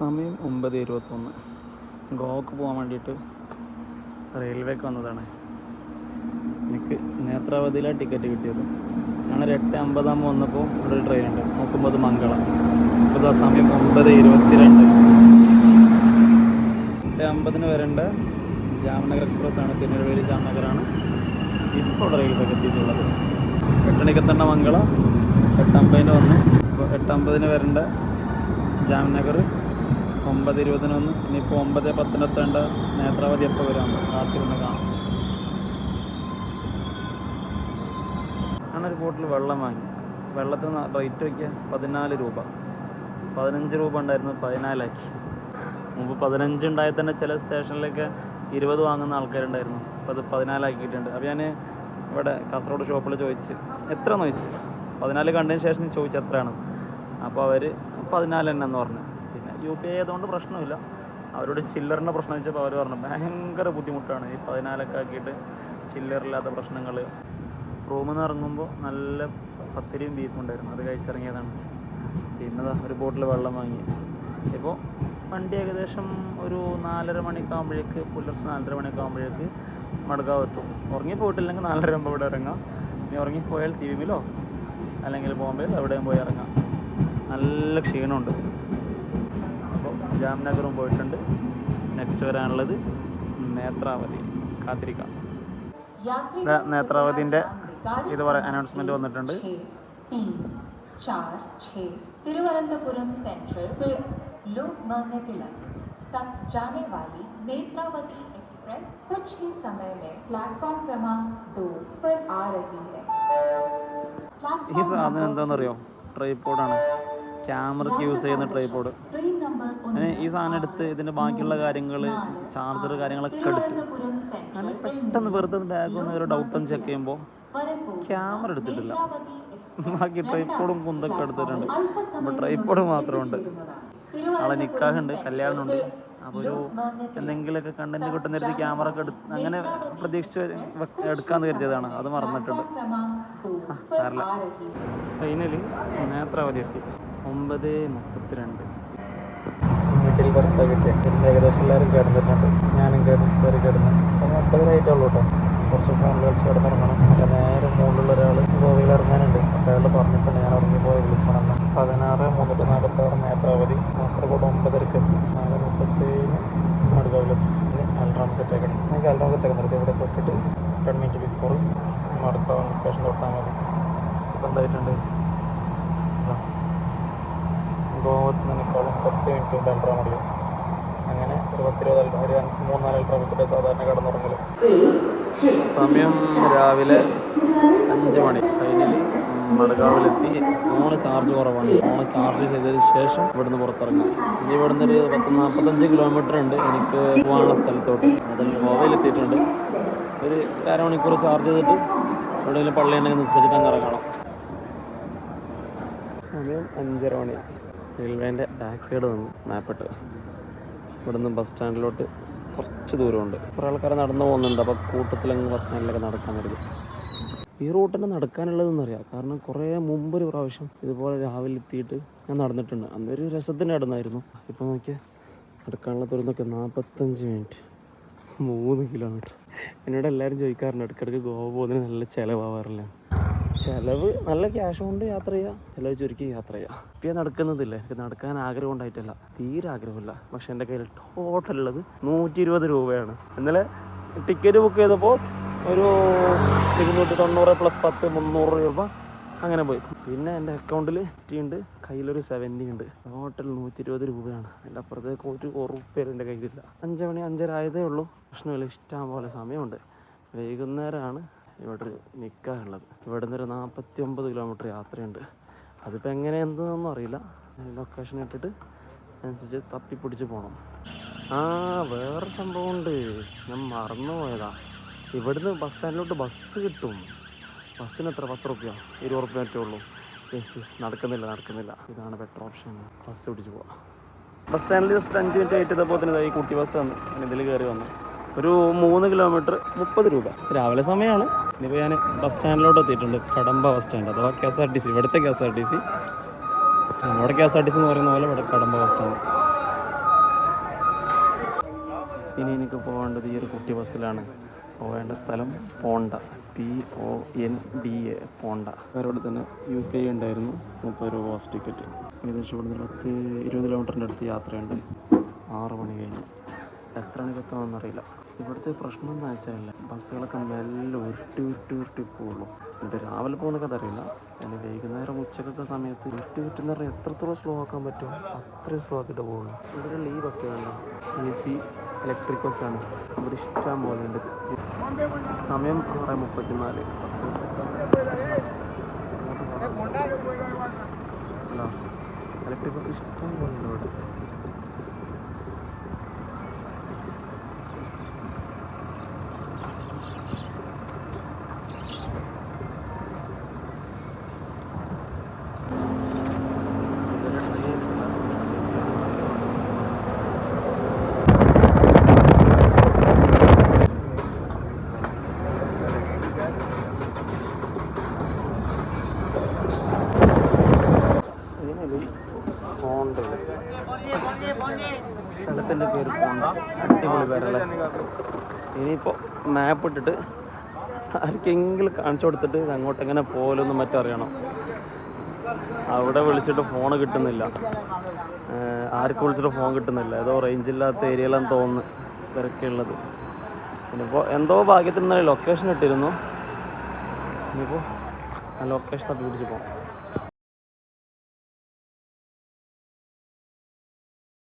സമയം ഒമ്പത് ഇരുപത്തൊന്ന്. ഗോവക്ക് പോകാൻ വേണ്ടിയിട്ട് റെയിൽവേക്ക് വന്നതാണ്. എനിക്ക് നേത്രാവതിയിലാണ് ടിക്കറ്റ് കിട്ടിയത്. ഞാനൊരു എട്ട് അമ്പതാകുമ്പോൾ വന്നപ്പോൾ ഇവിടെ ഒരു ട്രെയിൻ ഉണ്ട്. നോക്കുമ്പോൾ അത് മംഗളം. ഇപ്പോൾ ആ സമയം ഒമ്പത് ഇരുപത്തിരണ്ട്. എട്ട് അമ്പതിന് വരേണ്ട ജാംനഗർ എക്സ്പ്രസ് ആണ് തിരുനെൽവേലി ജാംനഗറാണ്. ഇപ്പോൾ റെയിൽവേക്ക് എത്തിയിട്ടുള്ളത്. എട്ടണിക്ക് തന്നെ മംഗളം എട്ടമ്പതിന് വന്നു. ഇപ്പോൾ എട്ടമ്പതിന് വരേണ്ട ജാംനഗർ ഒമ്പത് ഇരുപതിനൊന്ന് ഇനിയിപ്പോൾ ഒമ്പത് പത്തിന് എത്തേണ്ട നേത്രാവതി എപ്പോൾ വരാൻ കാത്തിരുന്ന് കാണാം. ഞാനൊരു ബോട്ടിൽ വെള്ളം വാങ്ങി. വെള്ളത്തിന് റേറ്റ് വയ്ക്കുക പതിനാല് രൂപ. പതിനഞ്ച് രൂപ ഉണ്ടായിരുന്നു പതിനാലാക്കി. മുമ്പ് പതിനഞ്ച് ഉണ്ടായി തന്നെ ചില സ്റ്റേഷനിലൊക്കെ ഇരുപത് വാങ്ങുന്ന ആൾക്കാരുണ്ടായിരുന്നു. അപ്പോൾ അത് പതിനാലാക്കിയിട്ടുണ്ട്. അപ്പോൾ ഞാൻ ഇവിടെ കാസർഗോഡ് ഷോപ്പിൽ ചോദിച്ച് എത്ര എന്ന് ചോദിച്ചു? പതിനാല് കണ്ടതിന് ശേഷം ചോദിച്ചു എത്രയാണ്? അപ്പോൾ അവർ പതിനാല് തന്നെ എന്ന് പറഞ്ഞു. യു പി ഐ ആയതുകൊണ്ട് പ്രശ്നമില്ല. അവരോട് ചില്ലറിന്റെ പ്രശ്നം വെച്ചപ്പോൾ അവർ പറഞ്ഞു ഭയങ്കര ബുദ്ധിമുട്ടാണ് ഈ പതിനാലൊക്കെ ആക്കിയിട്ട് ചില്ലറില്ലാത്ത പ്രശ്നങ്ങൾ റൂമിൽ നിന്ന് ഇറങ്ങുമ്പോൾ നല്ല പത്തിരിയും ബീഫും ഉണ്ടായിരുന്നു. അത് കഴിച്ചിറങ്ങിയതാണ്. പിന്നെ ഒരു ബോട്ടിൽ വെള്ളം വാങ്ങി. ഇപ്പോൾ വണ്ടി ഏകദേശം ഒരു നാലര മണിയൊക്കെ ആകുമ്പോഴേക്ക് പുലർച്ചെ നാലര മണിക്കാകുമ്പോഴേക്ക് മടക്കാവ് എത്തും. ഉറങ്ങി പോയിട്ടില്ലെങ്കിൽ നാലര ആകുമ്പോൾ ഇവിടെ ഇറങ്ങാം. ഇനി ഉറങ്ങിപ്പോയാൽ വിയിലോ അല്ലെങ്കിൽ ബോംബെയിൽ എവിടെയും പോയി ഇറങ്ങാം. നല്ല ക്ഷീണമുണ്ട്. ജാംനഗറും പോയിട്ടുണ്ട് നെക്സ്റ്റ് വരാനുള്ളത് നേത്രാവതി കാത്തിരിക്കാം ദാ നേത്രാവതിൻ്റെ ഇത് പറയാം അനൗൺസ്മെൻറ്റ് വന്നിട്ടുണ്ട് तीन चार छः तिरुवनंतपुरम सेंट्रल से लोकमान्य तिलक तक जाने वाली नेत्रावती एक्सप्रेस कुछ ही समय में प्लेटफॉर्म क्रमांक दो पर आ रही है ഈ സാധനം എന്താണെന്നറിയോ ട്രൈപോഡാണ് ക്യാമറയ്ക്ക് യൂസ് ചെയ്യുന്ന ട്രൈപോഡ് ट्रेन नंबर ഞാൻ ഈ സാധനം എടുത്ത് ഇതിന്റെ ബാക്കിയുള്ള കാര്യങ്ങൾ ചാർജർ കാര്യങ്ങളൊക്കെ എടുത്ത്. അങ്ങനെ പെട്ടെന്ന് വെറുതെ ബാഗൊന്ന് ഒരു ഒന്ന് ചെക്ക് ചെയ്യുമ്പോൾ ക്യാമറ എടുത്തിട്ടില്ല. ബാക്കി ട്രൈപ്പോഡും കുന്തൊക്കെ എടുത്തിട്ടുണ്ട്. അപ്പോൾ ട്രൈപ്പോഡ് മാത്രമുണ്ട്. അവളെ നിക്കാഹുണ്ട് കല്യാണമുണ്ട്. അപ്പോൾ ഒരു എന്തെങ്കിലുമൊക്കെ കണ്ടന്റ് കിട്ടുന്ന നേരത്തെ ക്യാമറ ഒക്കെ എടുത്ത് അങ്ങനെ പ്രതീക്ഷിച്ച് എടുക്കാന്ന് കരുതിയതാണ്. അത് മറന്നിട്ടുണ്ട്. ഫൈനലി നേത്രാവതി എത്തി. ഒമ്പത് മുപ്പത്തിരണ്ട്. വീട്ടിൽ ഭർത്താവ് കിട്ടിയ പിന്നെ ഏകദേശം എല്ലാവരും കിടന്നിട്ടുണ്ട്. ഞാനും കയറി കയറി കിടന്നു. സമയം ഉള്ളൂ കേട്ടോ. കുറച്ച് ഫോണിൽ കളിച്ച് കിടന്നിറങ്ങണം. അപ്പോൾ നേരെ മുകളിലുള്ള ഒരാൾ ഗോവയിൽ ഇറങ്ങാനുണ്ട്. അപ്പോൾ അയാൾ പറഞ്ഞിട്ടുണ്ട് ഞാൻ ഇറങ്ങിപ്പോയി വിളിക്കണമെന്ന്. പതിനാറ് മുന്നൂറ്റി നാൽപ്പത്താറ് നേത്രാവതി കാസർഗോഡ് ഒമ്പതരക്ക്. എത്തി നാല് മുപ്പത്തേഴ് മടുക്കാവിലെത്തും അൽറാം സെറ്റ് ആക്കണം. എനിക്ക് അൽറാം സെറ്റ് ആക്കുന്നത് ഇവിടെ തൊട്ടിട്ട് ten minute before Madukkavu station തൊട്ടാൽ മതി. ഇപ്പം എന്തായിട്ടുണ്ട്. ഗോവത്ത് നിന്നേക്കാളും പത്ത് മിനിറ്റ് കൊണ്ട് അൽട്രാ മതി അങ്ങനെ ഒരു പത്തിരുപത് അൽട്രാ ഒരു മൂന്നാൽ അൽട്രാ വെച്ചിട്ട് സാധാരണ കടന്നുറങ്ങൽ. സമയം രാവിലെ അഞ്ച് മണി. ഫൈനലി മടകാവിലെത്തി ഫോണ് ചാർജ് കുറവാണ്. ഫോണ് ചാർജ് ചെയ്തതിന് ശേഷം ഇവിടുന്ന് പുറത്തിറങ്ങാം. ഇനി ഇവിടുന്ന് ഒരു പത്ത് നാൽപ്പത്തഞ്ച് കിലോമീറ്റർ ഉണ്ട് എനിക്ക് പോകാനുള്ള സ്ഥലത്തോട്ട്. അതിൽ ഗോവയിലെത്തിയിട്ടുണ്ട്. ഒരു അരമണിക്കൂർ ചാർജ് ചെയ്തിട്ട് എവിടെയെങ്കിലും പള്ളി ഉണ്ടെങ്കിൽ നിസ്കരിച്ചിട്ട് അങ്ങ് ഇറങ്ങണം. സമയം അഞ്ചര മണി. റെയിൽവേന്റെ ബാക്ക് സൈഡ് നിന്ന് മാപ്പിട്ട് ഇവിടുന്ന് ബസ് സ്റ്റാൻഡിലോട്ട് കുറച്ച് ദൂരമുണ്ട്. കുറേ ആൾക്കാർ നടന്നു പോകുന്നുണ്ട്. അപ്പോൾ കൂട്ടത്തിലങ്ങ് ബസ് സ്റ്റാൻഡിലൊക്കെ നടക്കാൻ വരും ഈ റൂട്ടിന് നടക്കാനുള്ളതെന്ന് അറിയാം കാരണം കുറേ മുമ്പ് ഒരു പ്രാവശ്യം ഇതുപോലെ രാവിലെ എത്തിയിട്ട് ഞാൻ നടന്നിട്ടുണ്ട്. അന്നൊരു രസത്തിന് നടന്നായിരുന്നു ഇപ്പോൾ നോക്കിയാൽ നടക്കാനുള്ള നോക്കിയാൽ നാൽപ്പത്തഞ്ച് മിനിറ്റ് മൂന്ന് കിലോമീറ്റർ എന്നോട് എല്ലാവരും ചോദിക്കാറുണ്ട് ഇടയ്ക്കിടയ്ക്ക് ഗോവ പോകുന്നതിന് നല്ല ചിലവാകാറില്ല ചിലവ് നല്ല ക്യാഷ് കൊണ്ട് യാത്ര ചെയ്യാം ചിലവ് ചുരുക്കി യാത്ര ചെയ്യാം. ഇപ്പം നടക്കുന്നതില്ല എനിക്ക് നടക്കാൻ ആഗ്രഹം ഉണ്ടായിട്ടില്ല. തീരെ ആഗ്രഹമില്ല. പക്ഷെ എന്റെ കയ്യിൽ ടോട്ടൽ ഉള്ളത് നൂറ്റി ഇരുപത് രൂപയാണ്. ഇന്നലെ ടിക്കറ്റ് ബുക്ക് ചെയ്തപ്പോൾ ഒരു ഇരുന്നൂറ്റി തൊണ്ണൂറ് പ്ലസ് പത്ത് മുന്നൂറ് രൂപ അങ്ങനെ പോയി. പിന്നെ എന്റെ അക്കൗണ്ടിൽ ഫിഫ്റ്റി ഉണ്ട് കയ്യിലൊരു സെവന്റി ഉണ്ട്. ടോട്ടൽ നൂറ്റി ഇരുപത് രൂപയാണ്. എന്റെ അപ്പുറത്തേക്ക് ഒരു ഉറുപ്പേര് എന്റെ കയ്യിലില്ല. അഞ്ച് മണി അഞ്ചര ആയതേ ഉള്ളൂ. പ്രശ്നമില്ല ഇഷ്ടം പോലെ സമയമുണ്ട്. വൈകുന്നേരമാണ്. ഇവിടെ ഒരു നിൽക്കാനുള്ളത് ഇവിടെ നിന്ന് ഒരു നാൽപ്പത്തി ഒമ്പത് കിലോമീറ്റർ യാത്രയുണ്ട്. അതിപ്പോൾ എങ്ങനെ എന്തെന്നൊന്നും അറിയില്ല. ലൊക്കേഷൻ ഇട്ടിട്ട് അനുസരിച്ച് തപ്പിപ്പിടിച്ച് പോകണം ആ വേറെ സംഭവമുണ്ട്. ഞാൻ മറന്നു പോയതാ ഇവിടുന്ന് ബസ് സ്റ്റാൻഡിലോട്ട് ബസ് കിട്ടും. ബസ്സിന് എത്ര? പത്ത് റുപ്യ? ഇരുപത് റുപ്യ മറ്റേ ഉള്ളൂ. യെസ് യെസ് നടക്കുന്നില്ല നടക്കുന്നില്ല. ഇതാണ് ബെറ്റർ ഓപ്ഷൻ ബസ് പിടിച്ച് പോവാം. ബസ് സ്റ്റാൻഡിൽ ജസ്റ്റ് അഞ്ച് മിനിറ്റ് ആയിട്ട് ഇതപ്പോൾ തന്നെ ഈ കുട്ടി ബസ് വന്നു. ഇതിൽ കയറി വന്നു. ഒരു മൂന്ന് കിലോമീറ്റർ മുപ്പത് രൂപ. രാവിലെ സമയമാണ് ഇനിയിപ്പോൾ ഞാൻ ബസ് സ്റ്റാൻഡിലോട്ട് എത്തിയിട്ടുണ്ട്. കടമ്പ ബസ് സ്റ്റാൻഡ് അഥവാ K S R T C ഇവിടുത്തെ K S R T C നമ്മുടെ K S R T C എന്ന് പറയുന്ന പോലെ ഇവിടെ കടമ്പ ബസ് സ്റ്റാൻഡ് ഇനി എനിക്ക് പോകേണ്ടത് ഈ ഒരു കുട്ടി ബസ്സിലാണ് പോകേണ്ട സ്ഥലം Ponda. P O N D A Ponda. അവരോട് തന്നെ യു ഐ ഉണ്ടായിരുന്നു. മുപ്പത് രൂപ ബസ് ടിക്കറ്റ് ഏകദേശം ഇവിടുന്ന് പത്ത് ഇരുപത് കിലോമീറ്ററിന്റെ അടുത്ത് യാത്രയുണ്ട്. ആറ് മണി കഴിഞ്ഞു. എത്ര മണിക്ക് എത്തുമെന്നറിയില്ല ഇവിടുത്തെ പ്രശ്നം എന്ന് വെച്ചാൽ ബസ്സുകളൊക്കെ മെല്ലെ ഉരുട്ടി ഉരുട്ടി ഉരുട്ടി പോവുള്ളൂ ഇത് രാവിലെ പോകുന്നൊക്കെ അറിയില്ല. പിന്നെ വൈകുന്നേരം ഉച്ചക്കൊക്കെ സമയത്ത് ഉരുട്ടി ഉരുട്ടി എന്ന് പറഞ്ഞാൽ എത്രത്തോളം സ്ലോ ആക്കാൻ പറ്റും? അത്രയും സ്ലോ ആക്കിയിട്ട് പോകുന്നു. ഇവിടെയുള്ള ഈ ബസ് വേണ്ട എ സി ഇലക്ട്രിക് ബസ്സാണ് അവിടെ ഇഷ്ടം പോലെ ഉണ്ട്. സമയം ആറ് മുപ്പത്തിനാല്. ബസ് ഇലക്ട്രിക് ബസ് ഇഷ്ടം പോലെ ഉണ്ട് ഇവിടെ. സ്ഥലത്തിന്റെ പേര് പോണ്ട. അടിപൊളി പേരല്ലേ? ഇനിയിപ്പോൾ മാപ്പ് ഇട്ടിട്ട് ആർക്കെങ്കിലും കാണിച്ചു കൊടുത്തിട്ട് അങ്ങോട്ട് എങ്ങനെ പോലൊന്നും മറ്റും അറിയണം. അവിടെ വിളിച്ചിട്ട് ഫോൺ കിട്ടുന്നില്ല. ആർക്ക് വിളിച്ചിട്ട് ഫോൺ കിട്ടുന്നില്ല. ഏതോ റേഞ്ച് ഇല്ലാത്ത ഏരിയയിലാന്ന് തോന്നുന്നു തിരക്കുള്ളത് ഇനിയിപ്പോൾ എന്തോ ഭാഗ്യത്തിന് ഇന്നലെ ലൊക്കേഷൻ ഇട്ടിരുന്നു. ഇനിയിപ്പോൾ ആ ലൊക്കേഷൻ തട്ടി പിടിച്ച് പോകാം